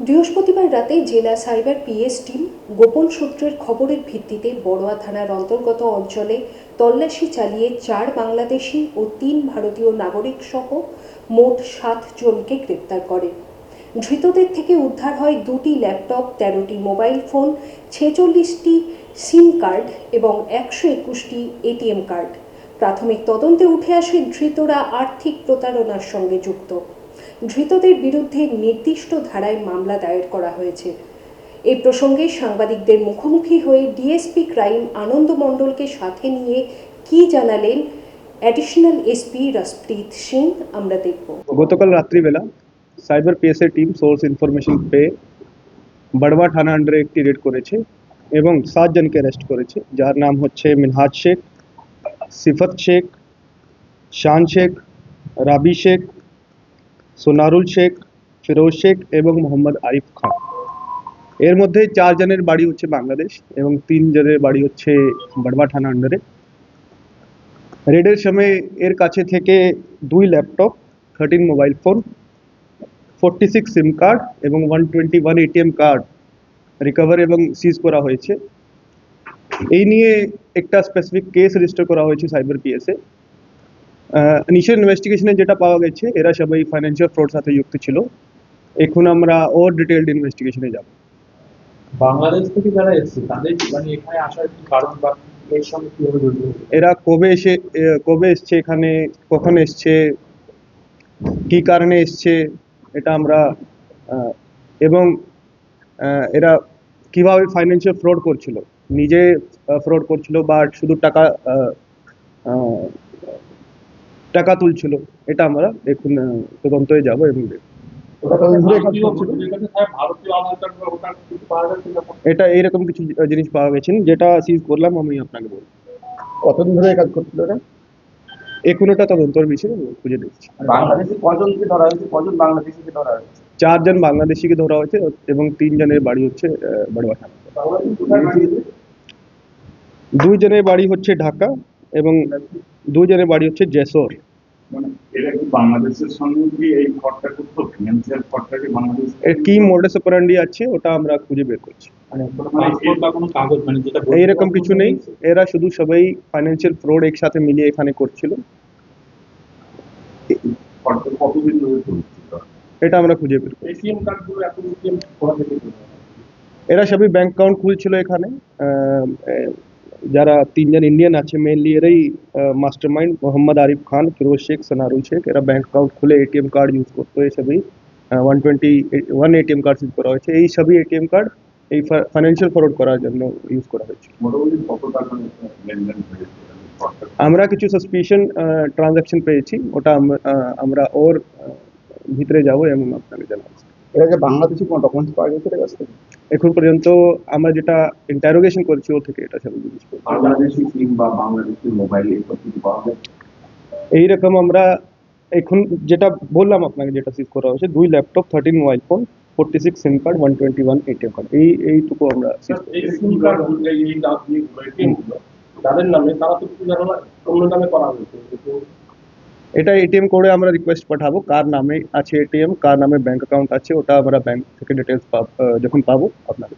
বৃহস্পতিবার রাতে জেলা সাইবার পিএস টিম গোপন সূত্রের খবরের ভিত্তিতে বড়োয়া থানার অন্তর্গত অঞ্চলে তল্লাশি চালিয়ে চার বাংলাদেশি ও তিন ভারতীয় নাগরিক সহ মোট সাত জনকে গ্রেপ্তার করে। ধৃতদের থেকে উদ্ধার হয় দুটি ল্যাপটপ, তেরোটি মোবাইল ফোন, ছেচল্লিশটি সিম কার্ড এবং একশো একুশটি এটিএম কার্ড। প্রাথমিক তদন্তে উঠে আসে ধৃতরা আর্থিক প্রতারণার সঙ্গে যুক্ত। ধৃতদের বিরুদ্ধে নির্দিষ্ট ধারায় মামলা দায়ের করা হয়েছে। এই প্রসঙ্গে সাংবাদিকদের মুখোমুখি হয়ে ডিএসপি ক্রাইম আনন্দ মণ্ডলকে সাথে নিয়ে কি জানালেন অ্যাডিশনাল এসপি রসপ্রীত সিং, আমরা দেখব। গতকাল রাত্রিবেলা cyber PSA team source information পেয়ে বড়বা থানা আন্ডারে একটি রেড করেছে এবং সাত জনকে অ্যারেস্ট করেছে। যার নাম হচ্ছে মিনহাজ শেখ, সিফত শেখ, শান শেখ, রাবি শেখ সোনারুল শেখ, ফিরোজ শেখ এবং মোহাম্মদ আরিফ খান। এর মধ্যে চারজনের বাড়ি হচ্ছে বাংলাদেশ এবং তিন জনের বাড়ি হচ্ছে বড়বা থানা আন্ডারে রেডের সময় এর কাছে থেকে দুই laptop thirteen mobile phone forty six SIM card এবং one twenty one ATM card recover এবং সিজ করা হয়েছে। এই নিয়ে একটা স্পেসিফিক কেস রেজিস্টার করা হয়েছে সাইবার পিএসে ইনিশিয়াল ইনভেস্টিগেশনে যেটা পাওয়া গেছে এরা সবাই ফাইন্যান্সিয়াল ফ্রড সাথে যুক্ত ছিল। এখন আমরা ওর ডিটেলড ইনভেস্টিগেশনে যাব। বাংলাদেশ থেকে যারা এসেছে তাদের মানে এখানে আসার কি কারণ বা এর সঙ্গে কীভাবে জড়িত এরা কবে এসে কবে এসছে এখানে কখন এসছে কি কারণে এসছে এটা আমরা এবং এরা কীভাবে ফাইন্যান্সিয়াল ফ্রড করছিল নিজে ফ্রড করছিল বা শুধু টাকা টাকা তুলছিল। এটা আমরা এখন তদন্তে যাব এবং এটা এইরকম কিছু জিনিস পাওয়া গেছে। যেটা সিজ করলাম আমি আপনাকে বলব। কতদিন ধরে কাজ করছিল এরা এখন এটা তদন্তর বিষয়ে খুঁজে দেখছি। বাংলাদেশে কজনকে ধরা হয়েছে? কজন বাংলাদেশিকে ধরা হয়েছে? চারজন বাংলাদেশিকে ধরা হয়েছে এবং তিনজনের বাড়ি হচ্ছে বড়ুয়া থানা বাংলাদেশ কোথায় বাড়িয়েছে? দুই জনের বাড়ি হচ্ছে ঢাকা এবং দুই জনের বাড়ি হচ্ছে জেসর। মানে এরা কি বাংলাদেশের সঙ্গে কি এই ফ্রডটা করতো ফিনান্সিয়াল ফ্রডটা কি বাংলাদেশ এর কি মোডেস অপারেন্ডি আছে ওটা আমরা খুঁজে বের করছি। মানে কোনো পাসপোর্ট বা কোনো কাগজ মানে যেটা এইরকম কিছু নেই। এরা শুধু সবাই ফাইন্যান্সিয়াল ফ্রড একসাথে মিলিয়ে এখানে করছিল। ফ্রডটা কতদিন ধরে চলছিল? এটা আমরা খুঁজে বের এখন? এরা সবই ব্যাংক অ্যাকাউন্ট খুলছিল এখানে। যারা তিনজন ইন্ডিয়ান আছে মেনলি এরাই মাস্টার মাইন্ড মোহাম্মদ আরিফ খান ফিরোজ শেখ সনারুল শেখ। এরা ব্যাংক অ্যাকাউন্ট খুলে এটিএম কার্ড ইউজ করতো এই সবই one twenty one ATM card use করা হয়েছে। এই সবই এটিএম কার্ড এই ফাইন্যান্সিয়াল ফ্রড করার জন্য ইউজ করা হয়েছে। আমরা কিছু সাসপিশন ট্রানজাকশন পেয়েছি। ওটা আমরা ওর ভিতরে যাব এবং আপনাকে জানাব। এরা যে বাংলাদেশি কোনো ডকুমেন্টস পাওয়া গেছে এর কাছ থেকে? এখন পর্যন্ত আমরা যেটা ইন্টারোগেশন করেছি ও থেকে এটা সব জিনিস। বাংলাদেশি সিম বা বাংলাদেশি মোবাইল এই সব কিছু পাওয়া যায়? এইরকম আমরা এখন যেটা বললাম আপনাকে যেটা সিজ করা হয়েছে দুই laptop thirteen mobile phone forty six SIM card one twenty one ATM card এই এইটুকু আমরা গুলো নামে তারা তো কিছু জানো না অন্য নামে করা হয়েছে। কিন্তু এটা এটিএম করে আমরা রিকোয়েস্ট পাঠাবো কার নামে আছে এটিএম কার নামে ব্যাংক অ্যাকাউন্ট আছে ওটা আমরা ব্যাংক থেকে ডিটেলস যখন পাবো চালাতে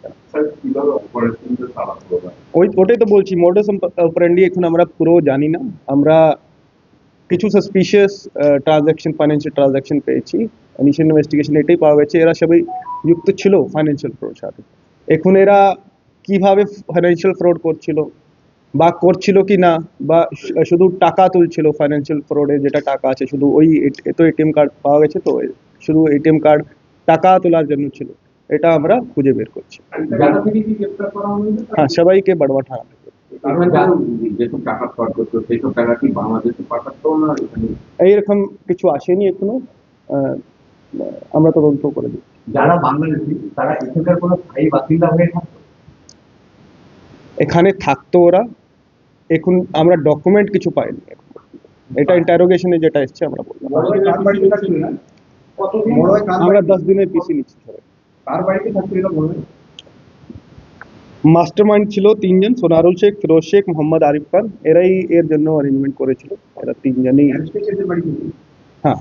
ওই ওটাই তো বলছি মোডাস অপারেন্ডি এখন আমরা পুরো জানি না। আমরা কিছু সাসপিশিয়াস ট্রানজাকশন ফাইন্যান্সিয়াল ট্রানজাকশন পেয়েছি। ইনিশিয়াল ইনভেস্টিগেশন এটাই পাওয়া গেছে। এরা সবাই যুক্ত ছিল ফাইন্যান্সিয়াল ফ্রড সাথে। এখন এরা কীভাবে ফাইন্যান্সিয়াল ফ্রড করছিল? বা করছিল কি না, বা শুধু টাকা তুলছিল ফাইন্যান্সিয়াল ফ্রডে যেটা টাকা আছে, শুধু ওই তো এটিএম কার্ড পাওয়া গেছে তো, শুধু এটিএম কার্ড টাকা তোলার জন্য ছিল, এটা আমরা খুঁজে বের করছি। হ্যাঁ সবাইকে বড়বা এখানে এইরকম কিছু আসেনি এখনও আমরা তদন্ত করে দিই যারা বাংলাদেশি, তারা এখানকার কোনো স্থায়ী বাসিন্দা হয়ে থাকতো? এখানে থাকতো ওরা। এখন আমরা ডকুমেন্ট কিছু পাইনি। এটা ইন্টারোগেশনে যেটা এসছে আমরা বললাম আমরা দশ দিনের পিসি নিচ্ছি মাস্টার মাইন্ড ছিল তিনজন, সোনারুল শেখ, ফিরোজ শেখ, মোহাম্মদ আরিফ খান। এরাই এর জন্য অ্যারেঞ্জমেন্ট করেছিল। এরা তিনজনই হ্যাঁ।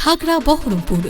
খাগড়া বহরমপুর।